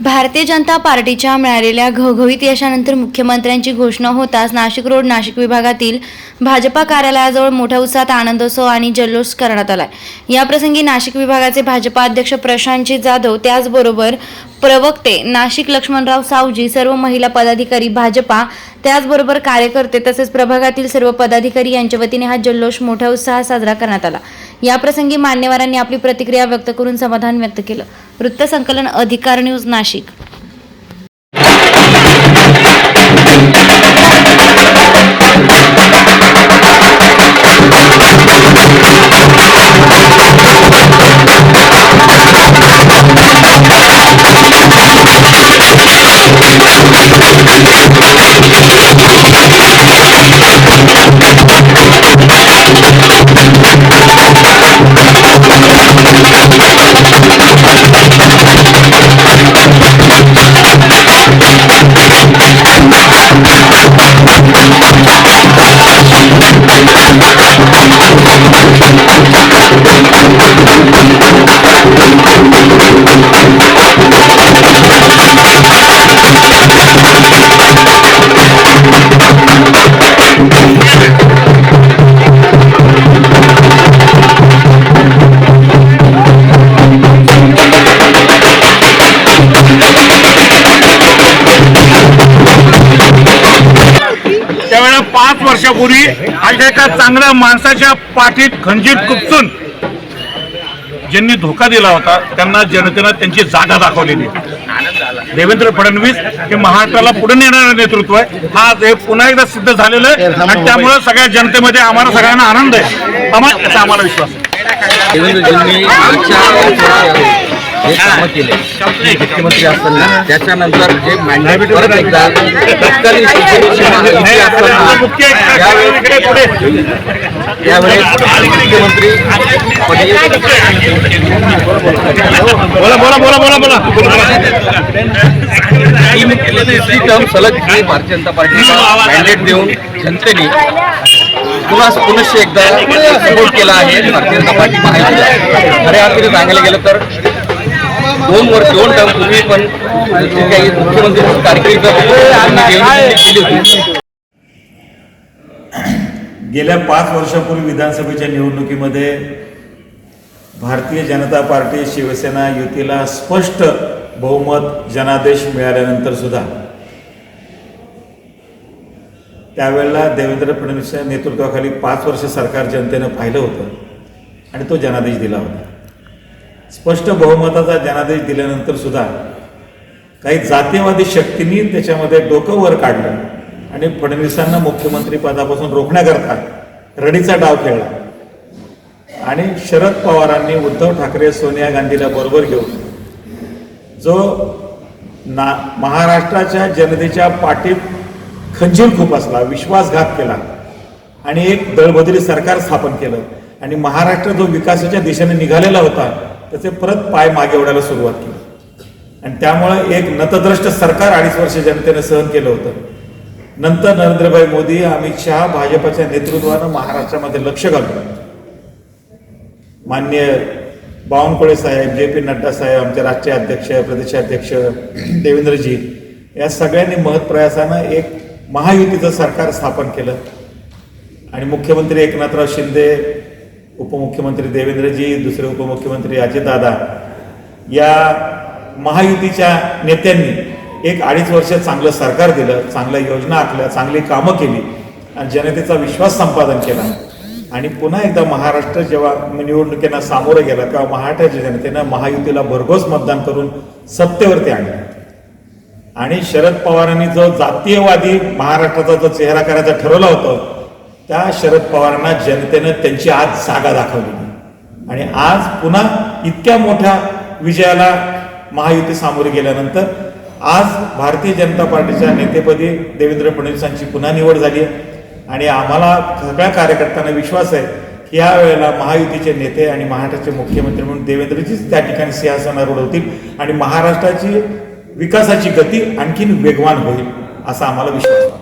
भारतीय जनता पार्टीच्या मिळालेल्या घवघवीत यशानंतर मुख्यमंत्र्यांची घोषणा होताच नाशिक रोड नाशिक विभागातील भाजपा कार्यालयाजवळ मोठ्या उत्साहात आनंदोत्सव आणि जल्लोष करण्यात आला याप्रसंगी नाशिक विभागाचे भाजपा अध्यक्ष प्रशांतजी जाधव त्याचबरोबर प्रवक्ते नाशिक लक्ष्मणराव सावजी सर्व महिला पदाधिकारी भाजपा त्याचबरोबर कार्यकर्ते तसेच प्रभागातील सर्व पदाधिकारी यांच्या वतीने हा जल्लोष मोठ्या उत्साहात साजरा करण्यात आला. याप्रसंगी मान्यवरांनी आपली प्रतिक्रिया व्यक्त करून समाधान व्यक्त केलं. वृत्तसंकलन अधिकार न्यूज नाशिक. त्यावेळेला पाच वर्षापूर्वी अशा एका चांगल्या माणसाच्या पाठीत खंजीर कुपसून ज्यांनी धोका दिला होता त्यांना जनतेनं त्यांची जागा दाखवलेली आहे. देवेंद्र फडणवीस हे महाराष्ट्राला पुढे नेणारं नेतृत्व आहे. हा हे पुन्हा एकदा सिद्ध झालेलं आहे. आणि त्यामुळे सगळ्या जनतेमध्ये आम्हाला सगळ्यांना आनंद आहे. आम्हाला याचा आम्हाला विश्वास आहे. जे कामं केले. मुख्यमंत्री असताना त्याच्यानंतर जे मॅन्डेट परत एकदा तत्कालीन शिवसेनेची महायुती असताना यावेळेस यावेळेस मुख्यमंत्री बोला बोला बोला बोला बोला. तीन तिसरी टर्म सलग हे भारतीय जनता पार्टीला मॅन्डेट देऊन जनतेने पुन्हा पुनश्च एकदा सपोर्ट केला आहे. भारतीय जनता पार्टी महायुतीला खऱ्या अर्थाने सांगायला गेलं तर दोन वर्ष दोन टर्म पूर्वी पण काही मुख्यमंत्री कारकीर्द केली होती गेल्या पाच वर्षापूर्वी विधानसभेच्या निवडणुकीमध्ये भारतीय जनता पार्टी शिवसेना युतीला स्पष्ट बहुमत जनादेश मिळाल्यानंतर सुद्धा त्यावेळेला देवेंद्र फडणवीसच्या नेतृत्वाखाली पाच वर्ष सरकार जनतेनं पाहिलं होतं आणि तो जनादेश दिला होता. स्पष्ट बहुमताचा जनादेश दिल्यानंतर सुद्धा काही जातीवादी शक्तींनी त्याच्यामध्ये डोकं वर काढलं आणि फडणवीसांना मुख्यमंत्री पदापासून रोखण्याकरता रडीचा डाव खेळला. आणि शरद पवारांनी उद्धव ठाकरे सोनिया गांधीला बरोबर घेऊन जो ना महाराष्ट्राच्या जनतेच्या पाठीत खंजीर खूप असला विश्वासघात केला आणि एक दळबदरी सरकार स्थापन केलं आणि महाराष्ट्र जो विकासाच्या दिशेने निघालेला होता त्याचे परत पाय मागे ओढायला सुरुवात केली. आणि त्यामुळे एक नतद्रष्ट सरकार अडीच वर्ष जनतेनं सहन केलं होतं. नंतर नरेंद्रभाई मोदी अमित शहा भाजपच्या नेतृत्वानं महाराष्ट्रामध्ये लक्ष घालून. मान्य बावनकुळे साहेब जे पी नड्डा साहेब आमचे राष्ट्रीय अध्यक्ष प्रदेशाध्यक्ष देवेंद्रजी या सगळ्यांनी महत्प्रयासानं एक महायुतीचं सरकार स्थापन केलं. आणि मुख्यमंत्री एकनाथराव शिंदे उपमुख्यमंत्री देवेंद्रजी दुसरे उपमुख्यमंत्री अजितदादा या महायुतीच्या नेत्यांनी एक अडीच वर्ष चांगलं सरकार दिलं चांगल्या योजना आखल्या चांगली कामं केली आणि जनतेचा विश्वास संपादन केला. आणि पुन्हा एकदा महाराष्ट्र जेव्हा निवडणुकींना सामोरं गेला तेव्हा महाराष्ट्राच्या जनतेनं महायुतीला भरघोस मतदान करून सत्तेवरती आणलं. आणि शरद पवारांनी जो जातीयवादी महाराष्ट्राचा जो चेहरा करायचा ठरवला होतं त्या शरद पवारांना जनतेनं त्यांची आज जागा दाखवली. आणि आज पुन्हा इतक्या मोठ्या विजयाला महायुती सामोरे गेल्यानंतर आज भारतीय जनता पार्टीच्या नेतेपदी देवेंद्र फडणवीसांची पुन्हा निवड झाली आहे. आणि आम्हाला सगळ्या कार्यकर्त्यांना विश्वास आहे की या वेळेला महायुतीचे नेते आणि महाराष्ट्राचे मुख्यमंत्री म्हणून देवेंद्रजीच त्या ठिकाणी सिंहासनावर उडवतील आणि महाराष्ट्राची विकासाची गती आणखीन वेगवान होईल असा आम्हाला विश्वास आहे.